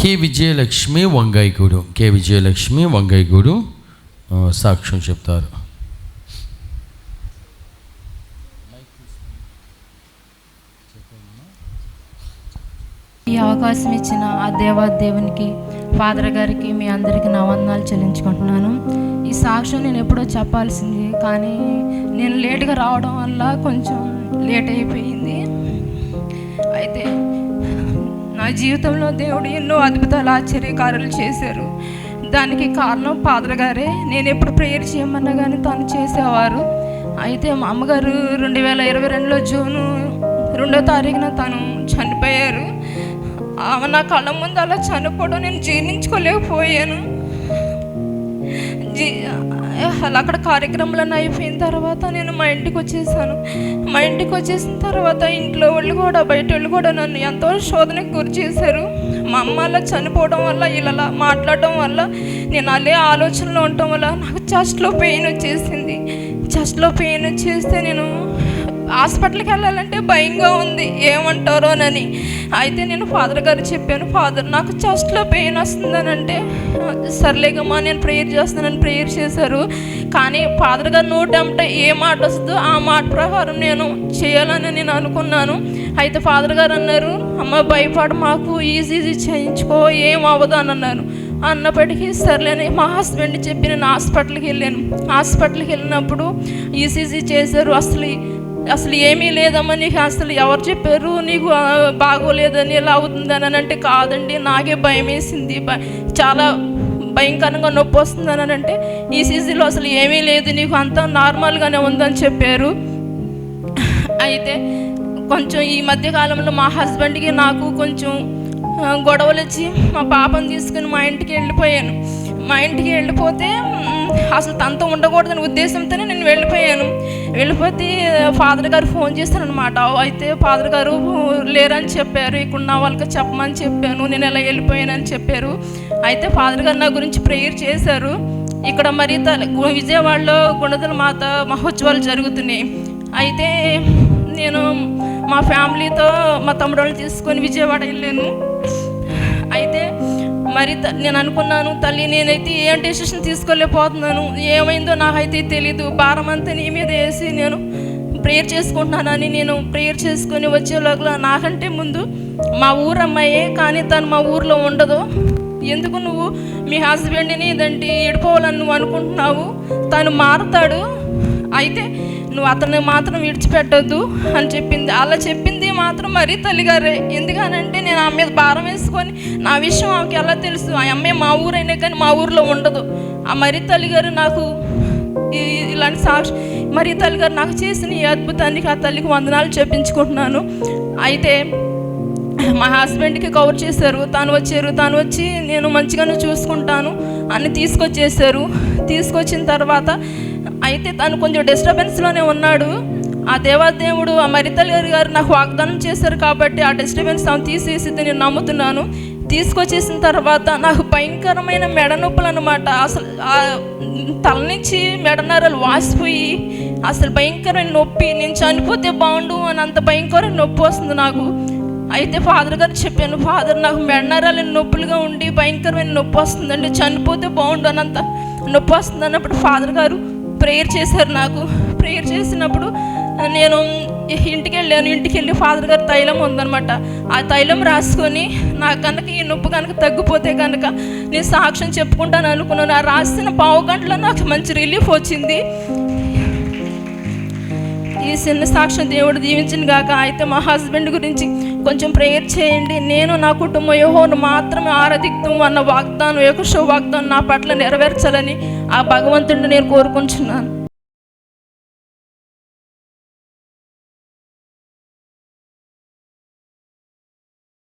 K Vijayalakshmi Vangayigudu K Vijayalakshmi Vangayigudu సాక్ష్యం చెప్తారు. ఈ అవకాశం ఇచ్చిన ఆ దేవా దేవునికి ఫాదర్ గారికి మీ అందరికీ నా వందనాలు చెల్లించుకుంటున్నాను. ఈ సాక్ష్యం నేను ఎప్పుడో చెప్పాల్సింది కానీ నేను లేట్గా రావడం వల్ల కొంచెం లేట్ అయిపోయింది. అయితే నా జీవితంలో దేవుడు ఎన్నో అద్భుతాలు ఆశ్చర్యకారులు చేశారు. దానికి కారణం ఫాదర్ గారే. నేను ఎప్పుడు ప్రేయర్ చేయమన్నా కానీ తను చేసేవారు. అయితే మా అమ్మగారు రెండు వేల ఇరవై రెండులో జూను రెండో తారీఖున తను చనిపోయారు. ఆమె నా కళ్ళ ముందు అలా చనిపోవడం నేను జీర్ణించుకోలేకపోయాను. జీ అక్కడ కార్యక్రమాలన్నీ అయిపోయిన తర్వాత నేను మా ఇంటికి వచ్చేసాను. మా ఇంటికి వచ్చేసిన తర్వాత ఇంట్లో వాళ్ళు కూడా బయట వాళ్ళు కూడా నన్ను ఎంతో శోధనకు గురి చేశారు. మా అమ్మ అలా చనిపోవడం వల్ల ఇలా మాట్లాడడం వల్ల నేను అదే ఆలోచనలో ఉండటం వల్ల నాకు చెస్ట్లో పెయిన్ వచ్చేసింది. చెస్ట్లో పెయిన్ వచ్చేస్తే నేను హాస్పిటల్కి వెళ్ళాలంటే భయంగా ఉంది. ఏమంటారోనని. అయితే నేను ఫాదర్ గారు చెప్పాను ఫాదర్ నాకు చెస్ట్లో పెయిన్ వస్తుందని అంటే సర్లేగమ్మా నేను ప్రేయర్ చేస్తానని ప్రేయర్ చేశారు. కానీ ఫాదర్ గారు నోటి ఏ మాట వస్తుందో ఆ మాట ప్రకారం నేను చేయాలని నేను అనుకున్నాను. అయితే ఫాదర్ గారు అన్నారు అమ్మ భయపడ మాకు ఈజీ ఈజీ చేయించుకో ఏం అవ్వదు అని అన్నారు. అన్నప్పటికీ సర్లేని మా హస్బెండ్ చెప్పి నేను హాస్పిటల్కి వెళ్ళాను. హాస్పిటల్కి వెళ్ళినప్పుడు ఈసీజీ చేశారు. అసలు అసలు ఏమీ లేదమ్మా నీకు అసలు ఎవరు చెప్పారు? నీకు బాగోలేదని ఇలా అవుతుందని అని అంటే కాదండి. నాకే భయం వేసింది చాలా భయంకరంగా నొప్పి వస్తుందని అని అంటే సీజన్లో అసలు ఏమీ లేదు. నీకు అంతా నార్మల్గానే ఉందని చెప్పారు. అయితే కొంచెం ఈ మధ్యకాలంలో మా హస్బెండ్కి నాకు కొంచెం గొడవలు వచ్చి మా పాపను తీసుకుని మా ఇంటికి వెళ్ళిపోయాను. మా ఇంటికి వెళ్ళిపోతే అసలు తనతో ఉండకూడదని ఉద్దేశంతోనే నేను వెళ్ళిపోయాను. వెళ్ళిపోతే ఫాదర్ గారు ఫోన్ చేశాను అనమాట అయితే ఫాదర్ గారు లేరని చెప్పారు. ఇక్కడ ఉన్న వాళ్ళకి చెప్పమని చెప్పాను. నేను ఎలా వెళ్ళిపోయానని చెప్పారు. అయితే ఫాదర్ గారు నా గురించి ప్రేయర్ చేశారు. ఇక్కడ మరి విజయవాడలో గుణదల మాత మహోత్సవాలు జరుగుతున్నాయి. అయితే నేను మా ఫ్యామిలీతో మా తమ్ముడు వాళ్ళని తీసుకొని విజయవాడ వెళ్ళాను. మరి త- నేను అనుకున్నాను తల్లి నేనైతే ఏం డెసిషన్ తీసుకోలేకపోతున్నాను. ఏమైందో నాకైతే తెలీదు. భారం అంతా నీ మీద వేసి నేను ప్రేయర్ చేసుకుంటున్నానని నేను ప్రేయర్ చేసుకొని వచ్చేలోగా నాకంటే ముందు మా ఊరు అమ్మాయే కానీ తను మా ఊర్లో ఉండదు. ఎందుకు నువ్వు మీ హస్బెండ్ని ఇదంటే ఎడిపోవాలని నువ్వు అనుకుంటున్నావు? తను మారుతాడు. అయితే నువ్వు అతన్ని మాత్రం విడిచిపెట్టొద్దు అని చెప్పింది. అలా చెప్పింది మాత్రం మరీ తల్లిగారే. ఎందుకనంటే నేను ఆమె మీద భారం వేసుకొని నా విషయం ఆమెకి ఎలా తెలుసు? ఆ అమ్మాయి మా ఊరైనా కానీ మా ఊర్లో ఉండదు. ఆ మరీ తల్లిగారు నాకు ఇలాంటి సాక్షి మరి తల్లిగారు నాకు చేసిన ఈ అద్భుతానికి ఆ తల్లికి వందనాలు చెప్పించుకుంటున్నాను. అయితే మా హస్బెండ్కి కవర్ చేశారు. తాను వచ్చారు. తాను వచ్చి నేను మంచిగానే చూసుకుంటాను అని తీసుకొచ్చేసారు తీసుకొచ్చిన తర్వాత అయితే తను కొంచెం డిస్టర్బెన్స్లోనే ఉన్నాడు. ఆ దేవాదేవుడు ఆ మరితల్ గారు గారు నాకు వాగ్దానం చేశారు కాబట్టి ఆ డిస్టర్బెన్స్ తాను తీసేసి నేను నమ్ముతున్నాను. తీసుకొచ్చేసిన తర్వాత నాకు భయంకరమైన మెడ నొప్పులు అనమాట అసలు తల నుంచి మెడనరాలు వాసిపోయి అసలు భయంకరమైన నొప్పి. నేను చనిపోతే బాగుండు అని అంత భయంకరమైన నొప్పి వస్తుంది నాకు. అయితే ఫాదర్ గారు చెప్పాను ఫాదర్ నాకు మెడనరాలు నొప్పులుగా ఉండి భయంకరమైన నొప్పి వస్తుందండి. చనిపోతే బాగుండు అనంత నొప్పి వస్తుంది అన్నప్పుడు ఫాదర్ గారు ప్రేయర్ చేశారు నాకు. ప్రేయర్ చేసినప్పుడు నేను ఇంటికి వెళ్ళాను. ఇంటికి వెళ్ళి ఫాదర్ గారు తైలం ఉందనమాట ఆ తైలం రాసుకొని నాకు కనుక ఈ నొప్పి కనుక తగ్గిపోతే కనుక నేను సాక్ష్యం చెప్పుకుంటాను అనుకున్నాను. ఆ రాసిన పావు గంటలో నాకు మంచి రిలీఫ్ వచ్చింది. ఈ చిన్న సాక్ష్యం దేవుడు దీవించిన గాక అయితే మా హస్బెండ్ గురించి కొంచెం ప్రేయర్ చేయండి. నేను నా కుటుంబం యెహోవాను మాత్రమే ఆరాధిక్తం అన్న వాగ్దానం ఏకశో వాగ్దానం నా పట్ల నెరవేర్చాలని ఆ భగవంతుడిని నేను కోరుకుంటున్నాను.